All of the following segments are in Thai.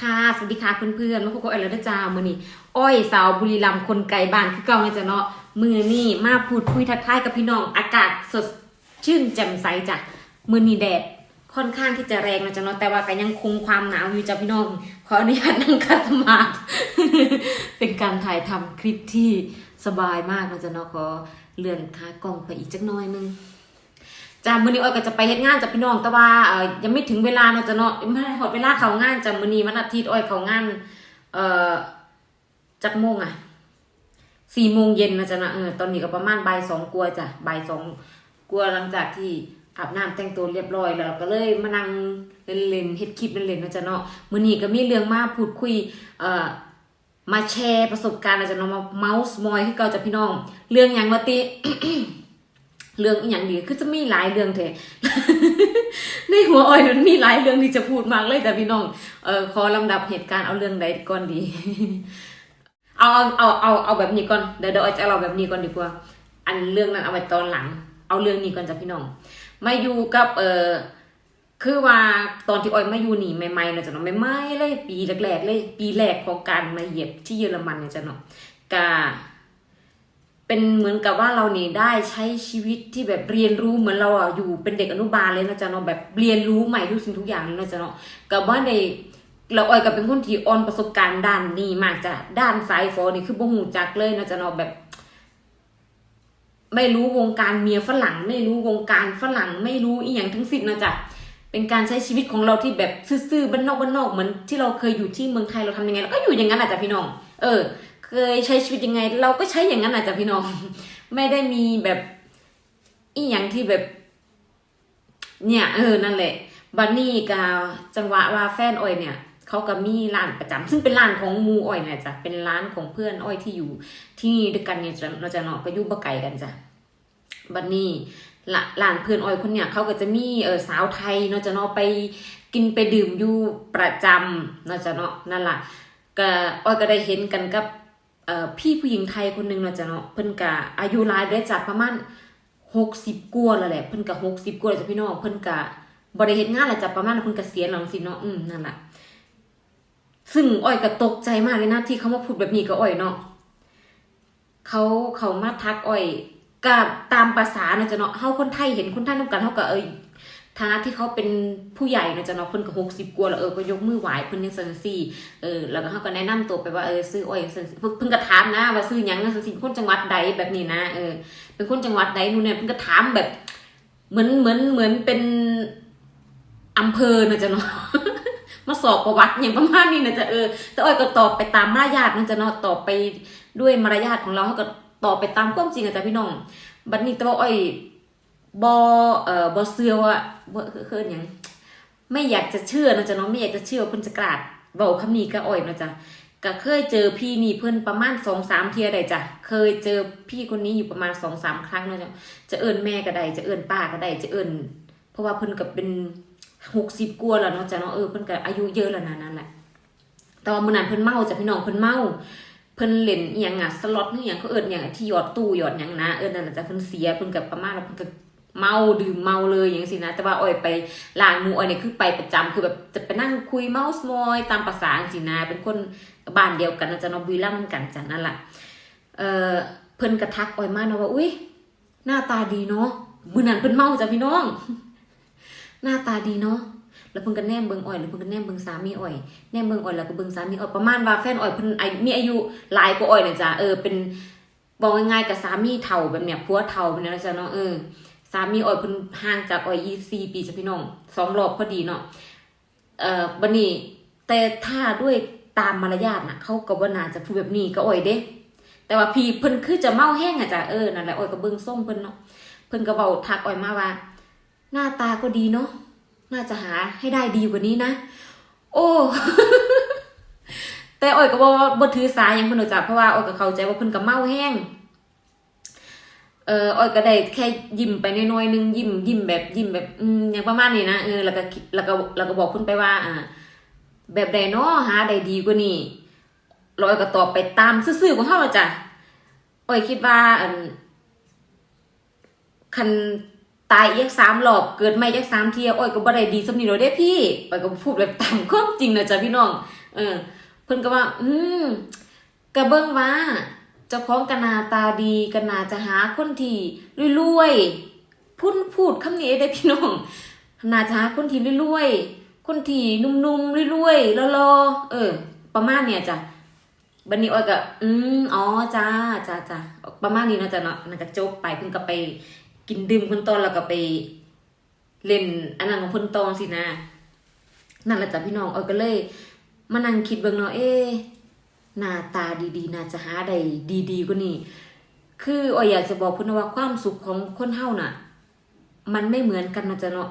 ค่ะ สวัสดีค่ะเพื่อนๆมาพบกับอ้อยแล้วนะจ้ามือนี้อ้อยสาวบุรีรัมย์คนไกลบ้านคือเก่านะจ๊ะเนาะมือนี่มาพูดคุยทักทายกับพี่น้อง อากาศสดชื่นแจ่มใสจ้ะมือนี้แดดค่อนข้างที่จะแรงนะจ๊ะเนาะแต่ว่าก็ยังคงความหนาวอยู่จ้ะพี่น้อง ขออนุญาตนั่งคัดสมาธิเป็นการถ่ายทำคลิปที่สบายมากนะจ๊ะเนาะขอเลื่อนขากล้องไปอีกจักหน้อยนึง จ้ามื้อนี้อ้อยก็จะไปเฮ็ดงานจ้ะพี่น้องแต่ว่าเอ่อยังไม่ถึงเวลาเนาะจ้ะเนาะไม่หอดเวลาเข้างานจ้ะมื้อนี้วันอาทิตย์อ้อยเข้างานเอ่อจักโมงอะสี่โมงเย็นนะจ๊ะนะเออตอนนี้ก็ประมาณบ่ายสองกลัวจ้ะบ่ายสองกลัวหลังจากที่อาบน้ำแต่งตัวเรียบร้อยแล้วก็เลยมานั่งเล่นๆเฮ็ดคลิปเล่นๆนะจ๊ะเนาะมื้อนี้ก็มีเรื่องมาพูดคุยเอ่อมาแชร์ประสบการณ์นะจ๊ะเนาะมาเมาส์มอยให้เก่าจ้ะพี่น้อง เรื่องยังวะติ เรื่องอหย่างดีคือจะมีหลายเรื่องเทในหัวอ้อยมันมีหลายเรื่องที่จะพูดมากเลยจ้ะพี่น้องเออขอลำดับเหตุการณ์เอาเรื่องใดก่อนดีเอาเอาเอาเอาแบบนี้ก่อนเดี๋ยวเดี๋ยวจะเอาแบบนี้ก่อนดีกว่า อันเรื่องนั้นเอาไว้ตอนหลัง เอาเรื่องนี้ก่อนจ้ะพี่น้องมาอยู่กับเออคือว่าตอนที่อ้อยมาอยู่นี่ใหม่ๆนะจ๊ะเนาะใหม่ๆเลย ปีแรกๆเลย ปีแรกของการมาเหยียบที่เยอรมันเนี่ยจ้ะเนาะกา เป็นเหมือนกับว่าเรานี่ได้ใช้ชีวิตที่แบบเรียนรู้เหมือนเราอะอยู่เป็นเด็กอนุบาลเลยนะจ๊ะเนาะแบบเรียนรู้ใหม่ทุกสิ่งทุกอย่างเลยนะจ๊ะเนาะกับว่าในเราออยกับเป็นคนที่ออนประสบการณ์ด้านนี้มากจ้ะด้านสายฟอนี่คือบ่หูจักเลยนะจ๊ะเนาะแบบ ไม่รู้วงการเมียฝรั่ง ไม่รู้วงการฝรั่ง ไม่รู้อีหยังทั้งสิ้นนะจ๊ะเป็นการใช้ชีวิตของเราที่แบบซื่อๆบ้านนอกบ้านนอกเหมือนที่เราเคยอยู่ที่เมืองไทยเราทำยังไงเราก็อยู่อย่างนั้นอาจจะพี่น้อง เออ เคยใช้ชีวิตยังไง เราก็ใช้อย่างนั้นอาจจะพี่น้อง ไม่ได้มีแบบอีหยังที่แบบ เนี่ย เออนั่นแหละบันนี่กับจังหวะว่าแฟนอ้อยเนี่ยเขาก็มีร้านประจำซึ่งเป็นร้านของมูอ้อยเนี่ยจ้ะเป็นร้านของเพื่อนอ้อยที่อยู่ ที่นี่ด้วยกันเนี่ยจะเราจะเนาะก็ยู่บ่ไกลกันจ้ะบันนี่ละร้านเพื่อนอ้อยคนเนี่ยเขาก็จะมีเออสาวไทยเนาะจะเนาะไปกินไปดื่มอยู่ประจำเนาะจะเนาะนั่นแหละก็อ้อยก็ได้เห็นกันกับ พี่ผู้หญิงไทยคนหนึ่งเนาะจ้ะเนาะเพิ่นกะอายุรายได้จากประมาณหกสิบกว่าแล้วแหละเพิ่นกะหกสิบกว่าแล้วจ้ะพี่น้องเพิ่นกะบ่ได้เฮ็ดงานแล้วจ้ะประมาณเพิ่นกะเกษียณแล้วสิเนาะอืมนั่นแหละซึ่งอ้อยก็ตกใจมากเลยนะที่เขามาพูดแบบนี้กับอ้อยเนาะเขาเขามาทักอ้อยกับตามภาษาเนาะจ้ะเนาะเฮาคนไทยเห็นคนไทยนํกันเฮาก็เอ้ย ฐานะที่เขาเป็นผู้ใหญ่นะจ้ะเนาะเพิ่นก็หกสิบกว่าแล้วเออก็ยกมือไหวเพิ่นยังซั่นซี่เออแล้วก็เขาก็แนะนำตัวไปว่าเออซื้ออ้อยซื้อเพิ่เพิ่งก็ถามนะว่าซื้อยังนะซื้อสิคนจังหวัดใดแบบนี้นะเออเป็นคนจังหวัดใดนู่นเนี่ยเพิ่งก็ถามแบบ เหมือนเหมือนเหมือนเป็นอำเภอนะจ๊ะเนาะมาสอบประวัติอย่างประมาณนี้นะจ๊ะเออแต่อ้อยก็ตอบไปตามมารยาทนะจ๊ะเนาะตอบไปด้วยมารยาทของเราเขาก็ตอบไปตามความจริงอะจ๊ะพี่น้องบัดนี้แต่ว่าอ้อย บอเอ่อบอเสือว่าบ่คือคืออย่างไม่อยากจะเชื่อนะจ๊ะเนาะไม่อยากจะเชื่อว่าเพิ่นจะกราดเบาคำนี้ก็อ่อยนะจ๊ะก็เคยเจอพี่นี่เพิ่นประมาณสองสามเทียได้จ้ะเคยเจอพี่คนนี้อยู่ประมาณสองสามครั้งนะจ๊ะจะเอิญแม่ก็ได้จะเอิญป้าก็ได้จะเอิญเพราะว่าเพิ่นก็เป็นหกสิบกว่าแล้วเนาะจ๊ะเนาะเออเพิ่นก็อายุเยอะแล้วนะนั่นแหละแต่ว่ามื้อนั้นเพิ่นเมาจ้ะพี่น้องเพิ่นเมาเพิ่นเล่นอีหยังอะสล็อตนี่อหยังเขาเอิญอย่างที่หยอดตู้หยอดหยังนะเอิญนั่นน่ะจ้ะเพิ่นเสียเพิ่นก็ประมาณว่าเพิ่นก็ เมาดื่มเมาเลยอย่างสินะ แต่ว่าอ้อยไปร้านมูอ้อยเนี่ยคือไปประจำคือแบบจะไปนั่งคุยเมาส์มอยตามภาษาสินะ เป็นคนบ้านเดียวกันนะจ๊ะเนอบุรีรัมย์เหมือนกันจ้ะนั่นแหละเออเพิ่นกระทักอ้อยมาเนาะว่าอุ้ยหน้าตาดีเนาะมือนั้นเพิ่นเมาจ้ะพี่น้อง หน้าตาดีเนาะแล้วเพิ่นก็แนมเบิงอ้อยแล้วเพิ่นก็แนมเบิงสามีอ้อยแนมเบิงอ้อยแล้วก็เบิงสามีอ้อยประมาณว่าแฟนอ้อยเพิ่นอมีอายุหลายกว่าอ้อยเนี่ยจ้ะเออเป็นบอกง่ายๆกับสามีเฒ่าแบบเนี้ยผัวเฒ่าแบบเนี้ยนะจ๊ะเนาะเออ สามีอ้อยเพิ่นห่างจากอ้อยยี่สี่ปีจ้ะพี่น้องสองรอบพอดีเนาะเอ่อบันนี้แต่ถ้าด้วยตามมารยาทนะเขาก็บ่น่าจะพูดแบบนี้ก็อ้อยเด้ แต่ว่าพี่เพิ่นคือจะเมาแห้งอะจ้ะเออนั่นแหละอ้อยก็เบิ่งส้มเพิ่นเนาะเพิ่นก็เว้าทักอ้อยมาว่า หน้าตาก็ดีเนาะน่าจะหาให้ได้ดีกว่านี้นะ โอ้แต่อ้อยก็บ่บ่ถือสาหยังเพิ่นหรอกจ้ะเพราะว่าอ้อยก็เข้าใจว่าเพิ่นก็เมาแห้ง เอออ้อยก็ได้แค่ยิ้มไปน้อยๆนึงยิ้มยิ้มแบบยิ้มแบบอืมอย่างประมาณนี้นะเออแล้วก็แล้วก็แล้วก็บอกคุณไปว่า อ่า แบบใดเนาะหาได้ดีกว่านี้เราอ้อยก็ตอบไปตามซื่อๆของเขาจ้ะอ้อยคิดว่าอันคันตายอีกสามรอบเกิดไม่อีกสามเทียอ้อยก็บ่ได้ดีสำนีเราได้พี่อ้อยก็พูดแบบตามความจริงนะจ๊ะพี่น้อง เออ เพิ่นก็ว่า อืมกระเบิ้องว่า เจ้าของกนาตาดีกนาจะหาคนที่รวยๆพูดพูดคำนี้ได้พี่น้องนาจะหาคนที่รวยๆคนที่นุ่มๆรวยๆรอๆเออ ประมาณเนี่ยจ้ะบันนี้อ้อยก็อืมอ๋อจ้าจ้าจ้าประมาณนี้เนาะจ้ะเนาะนั่นก็จบไปเพิ่นก็ไปกินดื่มคนตอนแล้วก็ไปเล่นอันนั้นของคนตอนสินะ นั่นแหละจ้ะพี่น้องอ้อยก็เลยมานั่งคิดเบิ่งเนาะเอ๊ หน้าตาดีๆน่าจะหาได้ดีๆกว่านี้คืออ้อยอยากจะบอกเพิ่นว่าความสุขของคนเฮาน่ะ มันไม่เหมือนกันนะจ๊ะเนาะ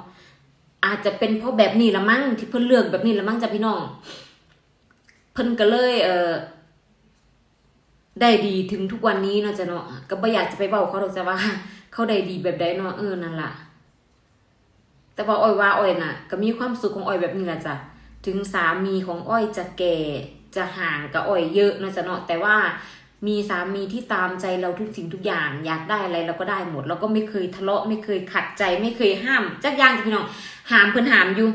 อาจจะเป็นเพราะแบบนี้ละมั้งที่เพิ่นเลือกแบบนี้ละมั้งจ้ะพี่น้อง เพิ่นก็เลยเออได้ดีถึงทุกวันนี้เนาะจ๊ะเนาะก็บ่อยากจะไปเว้าเขาหรอกจ้ะว่า เขาได้ดีแบบใดเนาะเออนั่นล่ะ แต่ว่าอ้อยว่าอ้อยน่ะ ก็มีความสุขของอ้อยแบบนี้แหละจ้ะถึงสามีของอ้อยจะแก่ จะห่างกับอ้อยเยอะนะจ๊ะเนาะแต่ว่ามีสามีที่ตามใจเราทุกสิ่งทุกอย่าง อยากได้อะไรเราก็ได้หมด เราก็ไม่เคยทะเลาะไม่เคยขัดใจไม่เคยห้ามจักอย่างจ้ะพี่น้องห้ามเพิ่นห้ามอยู่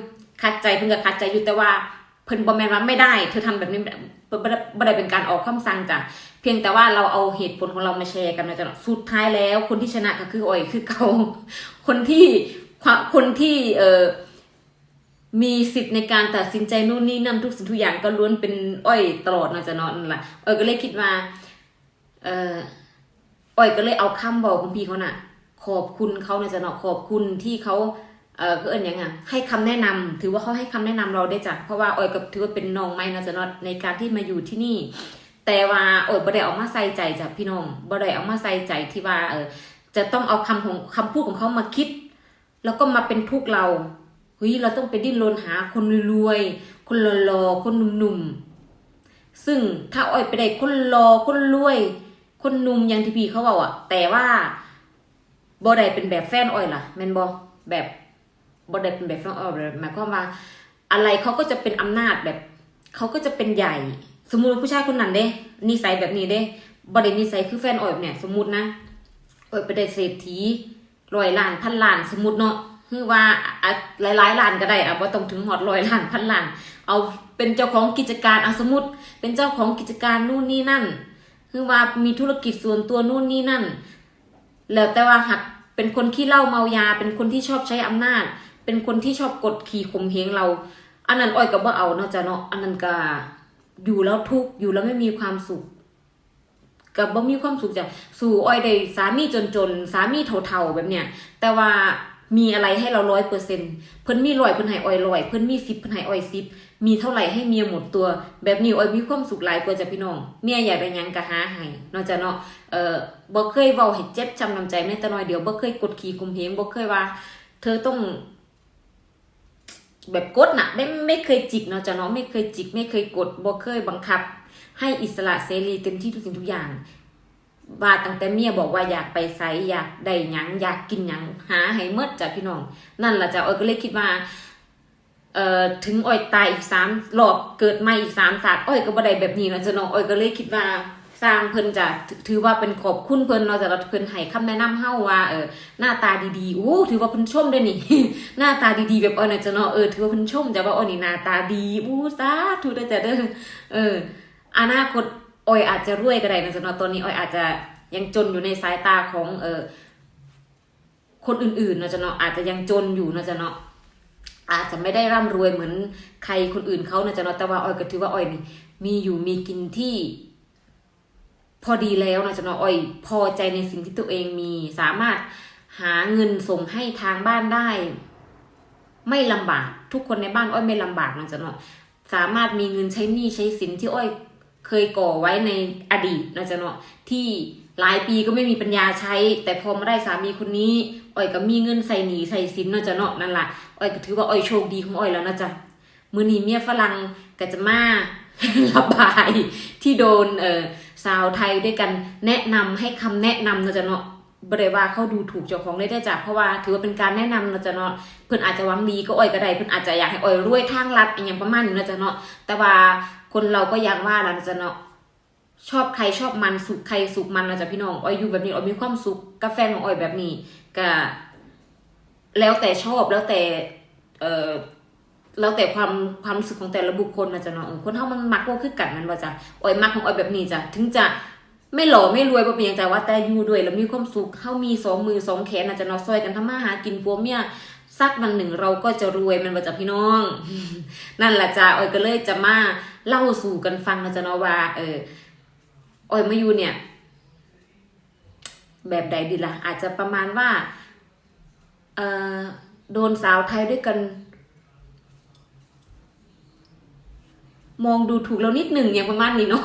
ขัดใจเพิ่นก็ขัดใจอยู่แต่ว่าเพิ่นบ่แม่นว่าไม่ได้เธอทำแบบนี้บ่ได้เป็นการออกคำสั่งจ้ะเพียงแต่ว่าเราเอาเหตุผลของเรามาแชร์กันนะจ๊ะเนาะสุดท้ายแล้ว คนที่ชนะก็คืออ้อยคือเขาคนที่คนที่เอ่อ มีสิทธิ์ในการตัดสินใจนู่นนี่นั่นทุกสิ่งทุกอย่างก็ล้วนเป็นอ้อยตลอดนะจ๊ะเนาะนั่นแหละอ้อยก็เลยคิดว่า เอ่ออ้อยก็เลยเอาคำบอกของพี่เขาน่ะ ขอบคุณเขานะจ๊ะเนาะขอบคุณที่เขาเออก็เอิญยังไงให้คำแนะนำถือว่าเขาให้คำแนะนำเราได้จ้ะเพราะว่าอ้อยก็ถือว่าเป็นน้องไม้นะจ๊ะเนาะในการที่มาอยู่ที่นี่ แต่ว่าอ้อยบ่ได้เอามาใส่ใจจ้ะพี่น้องบ่ได้เอามาใส่ใจที่ว่า เออจะต้องเอาคำของคำพูดของเขามาคิด แล้วก็มาเป็นทุกข์เรา เฮ้ยเราต้องไปดิ้นรนหาคนรวยๆคนหล่อๆคนหนุ่มๆซึ่งถ้าอ้อยไปได้คนรอคนรวย คนหนุ่มอย่างที่พี่เขาบอกอะแต่ว่าบ่ได้เป็นแบบแฟนอ้อยล่ะแมนบ่แบบบ่ได้เป็นแบบแฟนอ้อยหมายความว่า อะไรเขาก็จะเป็นอำนาจแบบเขาก็จะเป็นใหญ่ สมมุติผู้ชายคนนั้นเด้นิสัยแบบนี้เด้บ่ได้นิสัยคือแฟนอ้อยเนี่ย สมมุตินะอ้อยไปได้เศรษฐีร้อยล้านพันล้านสมมุติเนาะ คือว่าอะหลายๆล้านก็ได้อะว่าต้องถึงหอดร้อยล้านพันล้าน เอาเป็นเจ้าของกิจการเอาสมมติเป็นเจ้าของกิจการนู่นนี่นั่น คือว่ามีธุรกิจส่วนตัวนู่นนี่นั่น แล้วแต่ว่าหักเป็นคนขี้เหล้าเมายา เป็นคนที่ชอบใช้อำนาจ เป็นคนที่ชอบกดขี่ข่มเหงเรา อันนั้นอ้อยก็บ่เอาเนาะจ้ะเนาะอันนั้นก็อยู่แล้วทุกอยู่แล้วไม่มีความสุขกับบ่มีความสุขจ้ะสู่อ้อยได้สามีจนๆสามีเท่าๆแบบเนี้ยแต่ว่า มีอะไรให้เราร้อยเปอร์เซ็นเพิ่นมีร้อยเพิ่นให้อ้อยร้อยเพิ่นมีสิบเพิ่นให้อ้อยสิบมีเท่าไหร่ให้เมียหมดตัว แบบนี้อ้อยมีความสุขหลายกว่าจะพี่น้องเมียอยากได้ยังก็หาให้เนาะจ้ะเนาะเอ่อบ่เคยเว้าให้เจ็บจำนำใจแม้แต่น้อยเดียวบ่เคยกดขี่ข่มเหงบ่เคยว่า เธอต้อง แบบกดน่ะไม่ไม่เคยจิกเนาะจ้ะเนาะไม่เคยจิก ไม่เคยกดบ่เคยบังคับ ให้อิสระเสรีเต็มที่ทุกสิ่งทุกอย่าง ว่าตั้งแต่เมียบอกว่าอยากไปไสอยากได้หยังอยากกินหยังหาให้เมดจ้ะพี่น้อง นั่นล่ะจ้ะออยก็เลยคิดว่าเอ่อถึงอ้อยตายอีกสามรอบเกิดใหม่อีกสามศาสตร์อ้อยก็บ่ได้แบบนี้เนาะจ้ะน้องอ้อยก็เลยคิดว่าสร้างเพิ่นจะถือว่าเป็นขอบคุณเพิ่นเนาะแต่เราเพิ่นให้คำแนะนำเฮาว่าเออหน้าตาดีๆโอ้ถือว่าเพิ่นชมด้วยนี่ หน้าตาดีๆแบบอ้อยนะจ้ะเนาะเออถือว่าเพิ่นชมจ้ะว่าอ้อยนี่หน้าตาดีอู้สาธุเด้อจ้ะเด้อเอออนาคต อ้อยอาจจะรวยก็ได้นะจ๊ะเนาะตอนนี้อ้อยอาจจะยังจนอยู่ในสายตาของเออคนอื่นๆนะจ๊ะเนาะอาจจะยังจนอยู่นะจ๊ะเนาะอาจจะไม่ได้ร่ำรวยเหมือนใครคนอื่นเขานะจ๊ะเนาะแต่ว่าอ้อยก็ถือว่าอ้อยนี่มีอยู่มีกินที่ พอดีแล้วนะจ๊ะเนาะอ้อย พอใจในสิ่งที่ตัวเองมีสามารถหาเงินส่งให้ทางบ้านได้ ไม่ลำบาก ทุกคนในบ้านอ้อยไม่ลำบากนะจ๊ะเนาะสามารถมีเงินใช้หนี้ใช้สินที่อ้อย เคยก่อไว้ในอดีตนะจ๊ะเนาะที่หลายปีก็ไม่มีปัญญาใช้ แต่พอมาได้สามีคนนี้อ้อยก็มีเงินใส่หนีใส่สินนะจ๊ะเนาะนั่นแหละอ้อยก็ถือว่าอ้อยโชคดีของอ้อยแล้วนะจ๊ะมือนีเมียฝรั่งก็จะมาระบายที่โดนเออสาวไทยด้วยกันแนะนำให้คำแนะนำนะจ๊ะเนาะ บริว่าเขาดูถูกเจ้าของได้ได้จ้ะเพราะว่าถือว่าเป็นการแนะนำนะจ๊ะเนาะเพื่อนอาจจะวังดีก็อ้อยก็ได้เพื่อนอาจจะอยากให้อ้อยรวยทางลัดอย่างประมาณนี้นะจ๊ะเนาะแต่ว่าคนเราก็ยังว่าแล้วนะจ๊ะเนาะชอบใครชอบมันสุขใครสุขมันนะจ๊ะพี่น้องอ้อยอยู่แบบนี้อ้อยมีความสุขกาแฟของอ้อยแบบนี้ก็แล้วแต่ชอบแล้วแต่เอ่อแล้วแต่ความความรู้สึกของแต่ละบุคคลนะจ๊ะเนาะเออคนเฮามันมักว่าคือกันมันว่าจ้ะอ้อยมักของอ้อยแบบนี้จ้ะถึงจะ ไม่หล่อไม่รวยบ่เป็นยังจ้ะว่าแต่อยู่ด้วย แล้วมีความสุขเฮามีสองมือสองแขนนะจ๊ะนาะซอยกันทำมาหากินปัวเมียสักวันหนึ่งเราก็จะรวยมันว่าจ้ะพี่น้อง นั่นแหละจ้ะอ้อยก็เลยจะมาเล่าสู่กันฟังนะจ๊ะเนาะว่า เอออ้อยมาอยู่เนี่ย แบบใดดีล่ะ อาจจะประมาณว่า เออโดนสาวไทยด้วยกัน มองดูถูกเรานิดหนึ่งอย่างประมาณนี้เนาะ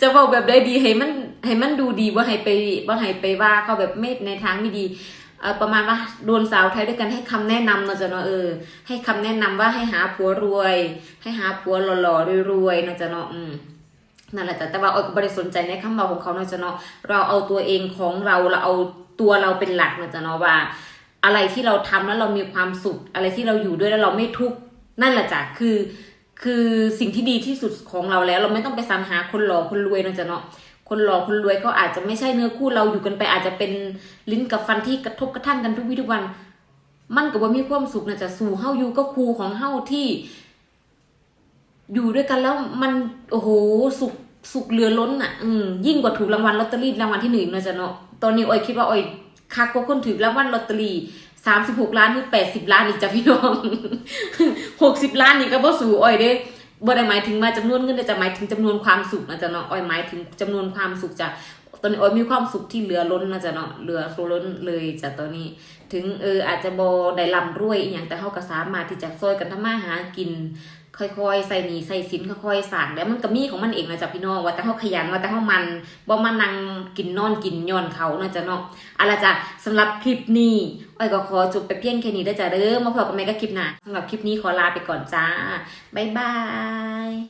จะบอกแบบใดดีให้มันให้มันดูดีว่าให้ไปว่าให้ไปว่าเขาแบบไม่ในทางไม่ดีประมาณว่าโดนสาวไทยด้วยกันให้คำแนะนำเนาะจ๊ะเนาะเออให้คำแนะนำว่าให้หาผัวรวย ให้หาผัวหล่อๆรวยๆเนาะจ๊ะเนาะอืมนั่นแหละจ้ะแต่ว่าเออก็บริสนใจในคำบอกของเขาเนาะจ๊ะเนาะเราเอาตัวเองของเราเราเอาตัวเราเป็นหลักเนาะจ๊ะเนาะว่า อะไรที่เราทำแล้วเรามีความสุข อะไรที่เราอยู่ด้วยแล้วเราไม่ทุกข์นั่นแหละจ้ะคือ คือสิ่งที่ดีที่สุดของเราแล้ว เราไม่ต้องไปสรรหาคนหล่อคนรวยนะจ๊ะเนาะคนหล่อคนรวยเขาอาจจะไม่ใช่เนื้อคู่เราอยู่กันไปอาจจะเป็นลิ้นกับฟันที่กระทบกระทั่งกันทุกวี่ทุกวัน มันก็บ่มีความสุขนะจ๊ะสู่เฮาอยู่ก็ครูของเฮาที่ อยู่ด้วยกันแล้วมันโอ้โหสุขสุขเหลือล้นอะ อืมยิ่งกว่าถูกรางวัลลอตเตอรี่รางวัลที่หนึ่งนะจ๊ะเนาะตอนนี้ออยคิดว่าออยคักกว่าคนถือรางวัลลอตเตอรี่ สามสิบหกล้านคือแปดสิบล้านอีกจ้ะพี่น้องหกสิบล้านนี่ก็บ่สู่ออยเด้บ่ได้หมายถึงมาจำนวนเงินแต่จะหมายถึงจำนวนความสุขนะจ๊ะเนาะอ้อยหมายถึงจำนวนความสุขจ้ะตอนนี้อ้อยมีความสุขที่เหลือล้นนะจ๊ะเนาะเหลือล้นเลยจ้ะตอนนี้ ถึงเอออาจจะบ่ได้ร่ำรวยอีหยังแต่เฮาก็สามารถที่จะซอยกันทำมาหากิน ค่อยๆ ใส่หนีใส่สินค่อยๆสั่งแล้วมันก็มีของมันเองนะจ๊ะพี่น้องว่าแต่เขาขยันว่าแต่เขามันบ่มานั่งกินนอนกินย้อนเขานะจ๊ะเนาะอะละจ้ะสำหรับคลิปนี้อ้อยก็ขอจบไปเพียงแค่นี้ได้จ้ะเด้อมาพบกันใหม่กับคลิปหน้าสำหรับคลิปนี้ขอลาไปก่อนจ้าบ๊ายบาย